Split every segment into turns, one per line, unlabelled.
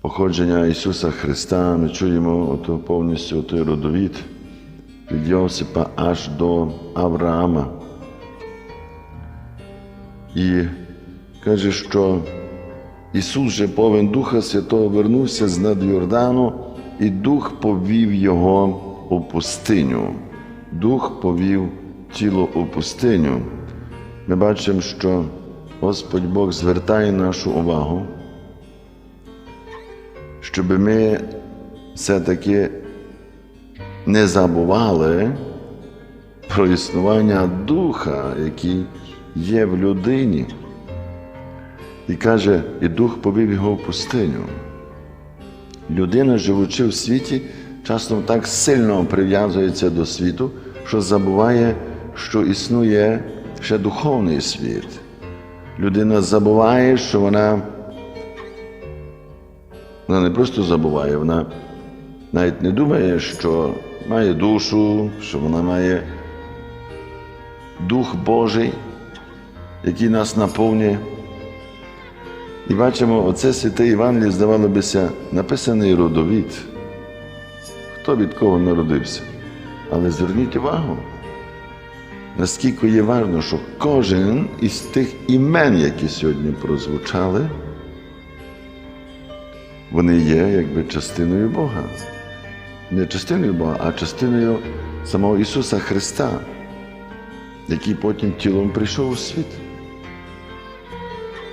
походження Ісуса Христа, ми чуємо ото повністю той родовід від Йосипа аж до Авраама. І каже, що Ісус же повен Духа Святого вернувся з над Йордану, і Дух повів Його у пустиню. Дух повів тіло у пустиню. Ми бачимо, що Господь Бог звертає нашу увагу, щоб ми все-таки не забували про існування Духа, який є в людині. І каже, і Дух повів його в пустиню. Людина, живучи в світі, часом так сильно прив'язується до світу, що забуває, що існує ще духовний світ. Людина забуває, що вона, вона не просто забуває, вона навіть не думає, що має душу, що вона має Дух Божий, який нас наповнює. І бачимо, оце святе Євангеліє, здавало бися, написаний родовід. Хто від кого народився? Але зверніть увагу, наскільки є важливо, що кожен із тих імен, які сьогодні прозвучали, вони є якби частиною Бога. Не частиною Бога, а частиною самого Ісуса Христа, який потім тілом прийшов у світ.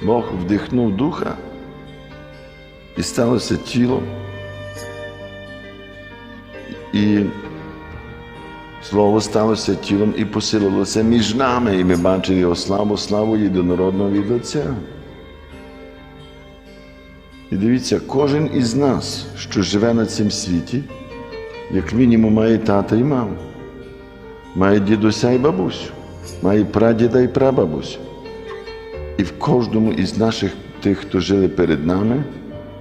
Бог вдихнув духа і сталося тіло. І Слово сталося тілом і посилилося між нами, і ми бачили його славу, славу єдинородного від Отця. І дивіться, кожен із нас, що живе на цім світі, як мінімум має тата і маму, має дідуся і бабусю, має прадіда і прабабусю. І в кожному із наших тих, хто жили перед нами,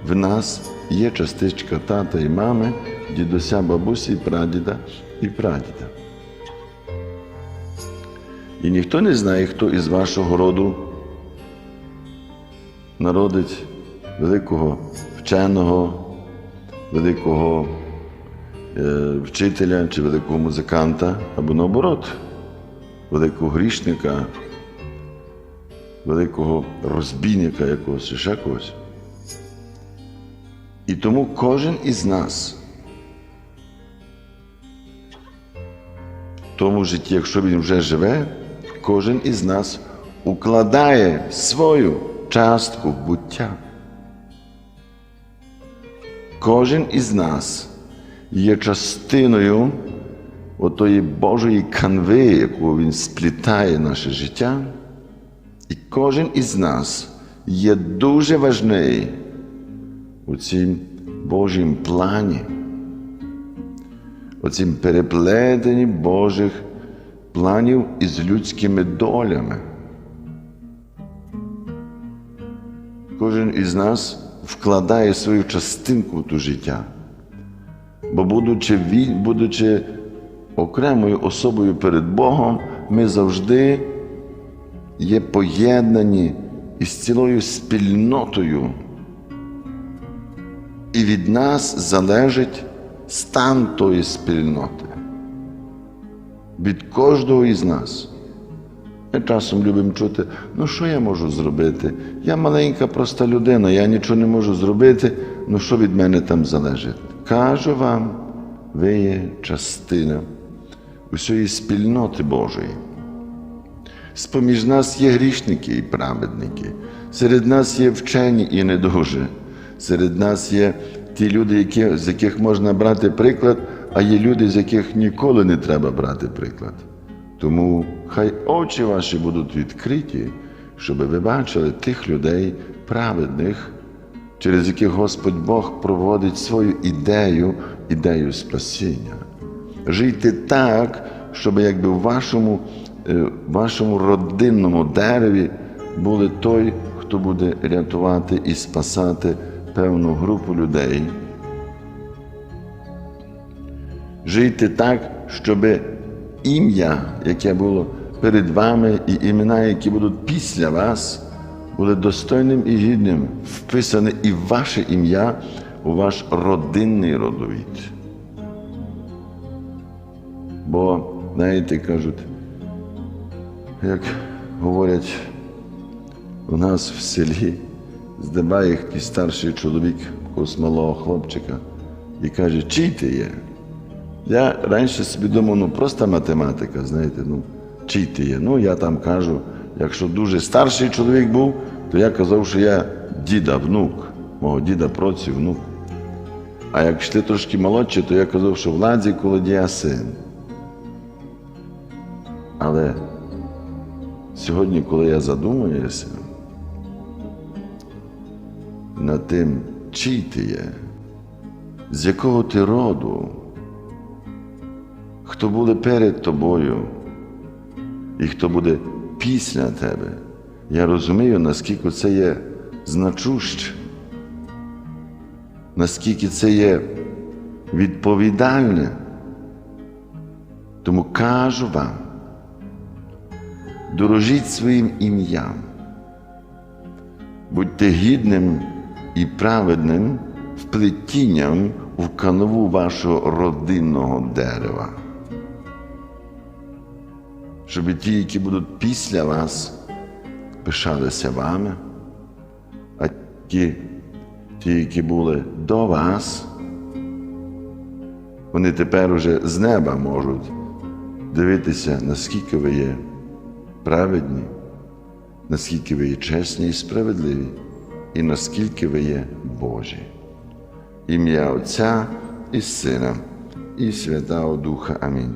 в нас є частичка тата і мами, дідуся, бабусі, прадіда і прадіда. І ніхто не знає, хто із вашого роду народить великого вченого, великого е, вчителя чи великого музиканта, або наоборот, великого грішника великого розбійника якогось чи ще когось. І тому кожен із нас в тому житті, якщо він вже живе, кожен із нас укладає свою частку буття. Кожен із нас є частиною отої Божої канви, яку він сплітає наше життя. І кожен із нас є дуже важний у цім Божім плані, у цім переплетенні Божих планів із людськими долями. Кожен із нас вкладає свою частинку в ту життя, бо, будучи, будучи окремою особою перед Богом, ми завжди є поєднані із цілою спільнотою. І від нас залежить стан тої спільноти. Від кожного із нас. Ми часом любимо чути, ну що я можу зробити? Я маленька проста людина, я нічого не можу зробити, ну що від мене там залежить? Кажу вам, ви є частина усієї спільноти Божої. З-поміж нас є грішники і праведники, серед нас є вчені і недужі, серед нас є ті люди, які, з яких можна брати приклад, а є люди, з яких ніколи не треба брати приклад. Тому хай очі ваші будуть відкриті, щоб ви бачили тих людей праведних, через яких Господь Бог проводить свою ідею, ідею спасіння. Жийте так, щоб якби в вашому в вашому родинному дереві були той, хто буде рятувати і спасати певну групу людей. Жийте так, щоб ім'я, яке було перед вами, і імена, які будуть після вас, були достойним і гідним, вписане і ваше ім'я у ваш родинний родовід. Бо, знаєте, кажуть, як говорять у нас в селі, здибає якийсь старший чоловік якогось малого хлопчика і каже, чий ти є? Я раніше собі думав, ну просто математика, знаєте, ну, чий є. Ну, я там кажу, якщо дуже старший чоловік був, то я казав, що я діда, внук, мого діда проці, внук. А якщо ти трошки молодший, то я казав, що владі колодія син. Але сьогодні, коли я задумуюся над тим, чий ти є, з якого ти роду, хто буде перед тобою і хто буде після тебе, я розумію, наскільки це є значуще, наскільки це є відповідальне. Тому кажу вам, дорожіть своїм ім'ям, будьте гідним і праведним вплетінням в канаву вашого родинного дерева. Щоб ті, які будуть після вас, пишалися вами, а ті, ті, які були до вас, вони тепер уже з неба можуть дивитися, наскільки ви є праведні, наскільки ви є чесні і справедливі, і наскільки ви є Божі. Ім'я Отця і Сина, і Святого Духа. Амінь.